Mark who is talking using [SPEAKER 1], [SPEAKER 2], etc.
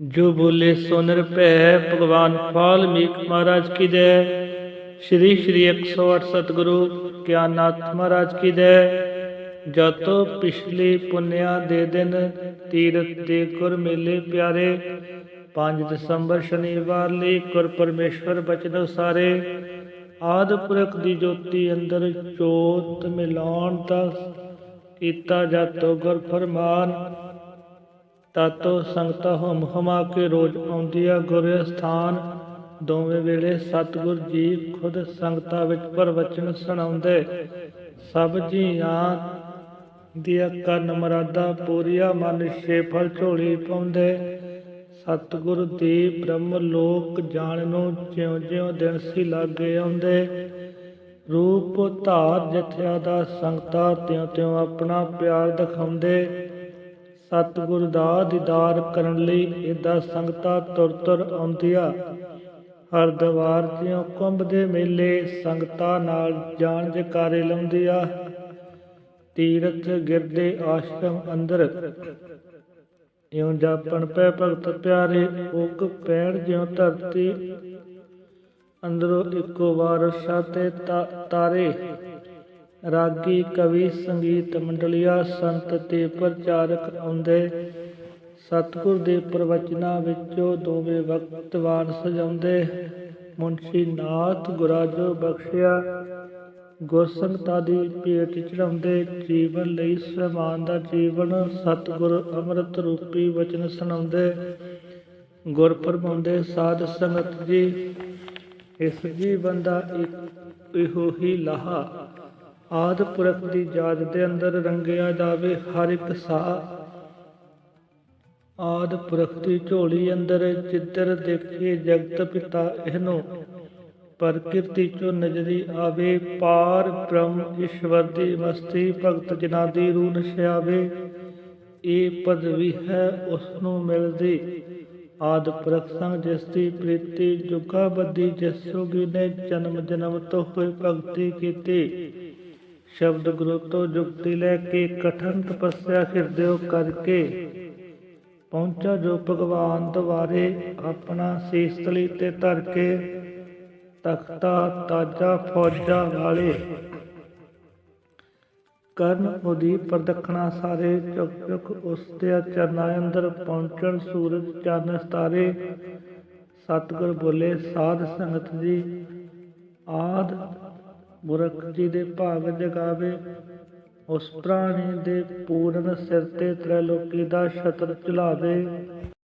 [SPEAKER 1] ਜੋ ਬੋਲੇ ਸੋ ਨਿਰਭੈ ਭਗਵਾਨ ਵਾਲਮੀਕ ਮਹਾਰਾਜ ਕੀ ਜੈ ਸ਼੍ਰੀ ਸ਼੍ਰੀ 108 ਸਤਿਗੁਰੂ ਗਿਆਨਨਾਥ ਮਹਾਰਾਜ ਕੀ ਜੈ ਜਤੋ ਪਿਛਲੀ ਪੁੰਨਿਆ ਦੇ ਦਿਨ ਤੀਰਥ ਦੇ ਗੁਰ ਮੇਲੇ ਪਿਆਰੇ। 5 ਦਸੰਬਰ ਸ਼ਨੀਵਾਰ ਲਈ ਗੁਰ ਪਰਮੇਸ਼ਵਰ ਬਚਨ ਉਸਾਰੇ। ਆਦ ਪੁਰਖ ਦੀ ਜੋਤੀ ਅੰਦਰ ਜੋਤ ਮਿਲਾਉਣ ਦਾ ਕੀਤਾ ਜਾਤੋ ਗੁਰ ਫਰਮਾਨ। ਤਾਤੋ ਸੰਗਤਾ ਹਮ ਹਮਾ ਕੇ ਰੋਜ਼ ਆਉਂਦੀ ਆ, ਗੁਰ ਅਸਥਾਨ। ਦੋਵੇਂ ਵੇਲੇ ਸਤਿਗੁਰ ਜੀ ਖੁਦ ਸੰਗਤਾਂ ਵਿੱਚ ਪ੍ਰਵਚਨ ਸੁਣਾਉਂਦੇ। ਸਭ ਜੀਆਂ ਦੀਆਂ ਕਰਨ ਮਰਾਦਾ ਪੂਰੀਆ, ਮਨ ਛੇ ਫਲ ਝੋਲੀ ਪਾਉਂਦੇ। ਸਤਿਗੁਰ ਦੀ ਬ੍ਰਹਮ ਲੋਕ ਜਾਣ ਨੂੰ ਜਿਉਂ ਜਿਉਂ ਦਿਨ ਸੀ ਲਾਗੇ ਆਉਂਦੇ। ਰੂਪ ਧਾਰ ਜਥਿਆ ਦਾ ਸੰਗਤਾ ਤਿਉਂ ਤਿਉਂ ਆਪਣਾ ਪਿਆਰ ਦਿਖਾਉਂਦੇ। ਸਤਿਗੁਰ ਦਾ ਦੀਦਾਰ ਕਰਨ ਲਈ ਇਹਦਾ ਸੰਗਤਾਂ ਤੁਰ ਤੁਰ ਆਉਂਦੀਆਂ। ਹਰਦੁਆਰ ਜਿਉ ਕੁੰਭ ਦੇ ਮੇਲੇ ਸੰਗਤਾਂ ਨਾਲ ਜਾਣ ਜਕਾਰੇ ਲਾਉਂਦੀਆਂ। ਤੀਰਥ ਗਿਰਦੇ ਆਸ਼ਰਮ ਅੰਦਰ। ਇਉਂ ਜਾਪਣ ਪੈ ਭਗਤ ਪਿਆਰੇ ਉਗ ਪੈਣ ਜਿਉ ਧਰਤੀ। ਅੰਦਰੋਂ ਇੱਕੋ ਵਾਰ ਤੇ ਤਾਰੇ ਰਾਗੀ ਕਵੀ ਸੰਗੀਤ ਮੰਡਲੀਆ ਸੰਤ ਤੇ ਪ੍ਰਚਾਰਕ ਆਉਂਦੇ। ਸਤਿਗੁਰ ਦੇ ਪ੍ਰਵਚਨਾਂ ਵਿੱਚੋਂ ਦੋਵੇਂ ਵਕਤਵਾਨ ਸਜਾਉਂਦੇ। ਮੁਨਸ਼ੀ ਨਾਥ ਗੁਰਾਜੋ ਬਖਸ਼ਿਆ। ਗੁਰਸੰਗਤਾ ਦੀ ਭੇਟ ਚੜਾਉਂਦੇ ਜੀਵਨ ਲਈ ਸਮਾਨ ਦਾ ਜੀਵਨ ਸਤਿਗੁਰ ਅੰਮ੍ਰਿਤ ਰੂਪੀ ਵਚਨ ਸੁਣਾਉਂਦੇ। ਗੁਰ ਪਰਮਾਉਂਦੇ ਸਾਧ ਸੰਗਤ ਜੀ, ਇਸ ਜੀਵਨ ਦਾ ਇੱਕ ਇਹੋ ਹੀ ਲਾਹਾ ਆਦ ਪੁਰਖ ਦੀ ਯਾਦ ਦੇ ਅੰਦਰ ਰੰਗਿਆ ਜਾਵੇ, ਹਰ ਇੱਕ ਸਾਹ ਆਦ ਪੁਰਖ ਦੀ ਝੋਲੀ ਅੰਦਰ ਚਿੱਤਰ ਦੇਖੇ, ਜਗਤ ਪਿਤਾ ਇਹਨੂੰ, ਪ੍ਰਕਿਰਤੀ ਚੋਂ ਨਜ਼ਰੀ ਆਵੇ, ਪਾਰ ਬ੍ਰਹਮ ਈਸ਼ਵਰ ਦੀ ਮਸਤੀ, ਭਗਤ ਜਨਾਂ ਦੀ ਰੂਹ ਨਸ਼ਿਆਵੇ, ਇਹ ਪਦਵੀ ਹੈ ਉਸ ਨੂੰ ਮਿਲਦੀ। ਆਦ ਪੁਰਖ ਸੰਗ ਜਿਸ ਦੀ ਪ੍ਰੀਤੀ, ਜੁਗਾ ਬੱਦੀ ਜਿਸ ਜੋਗੀ ਨੇ ਜਨਮ ਜਨਮ ਤੋਂ ਹੋਈ ਭਗਤੀ ਕੀਤੀ। ਸ਼ਬਦ ਗੁਰੂ ਤੋਂ ਜੁਗਤੀ ਲੈ ਕੇ ਕਠਨ ਤਪੱਸਿਆ ਹਿਰਦਿਓ ਕਰਕੇ ਪਹੁੰਚਾ ਜੋ ਭਗਵਾਨ ਦੁਆਰੇ ਆਪਣਾ ਸੀਸ ਤੇ ਧਰ ਕੇ ਤਖਤਾ ਤਾਜਾ ਫੌਜਾਂ ਵਾਲੇ। ਕਰਨ ਉਹਦੀ ਪ੍ਰਦਖਣਾ ਸਾਰੇ ਚੁੱਕ ਚੁੱਕ ਉਸ ਦੇ ਚਰਨਾਂ ਅੰਦਰ ਪਹੁੰਚਣ ਸੂਰਜ ਚੰਨ ਸਤਾਰੇ ਸਤਿਗੁਰ ਬੋਲੇ, ਸਾਧ ਸੰਗਤ ਜੀ, ਆਦ ਮੁਰਖ ਦੇ ਭਾਗ ਜਗਾਵੇ ਉਸ ਪ੍ਰਾਣੀ ਦੇ ਪੂਰਨ ਸਿਰ ਤੇ ਤ੍ਰੈਲੋਕੀ ਦਾ ਛਤਰ ਚਲਾਵੇ।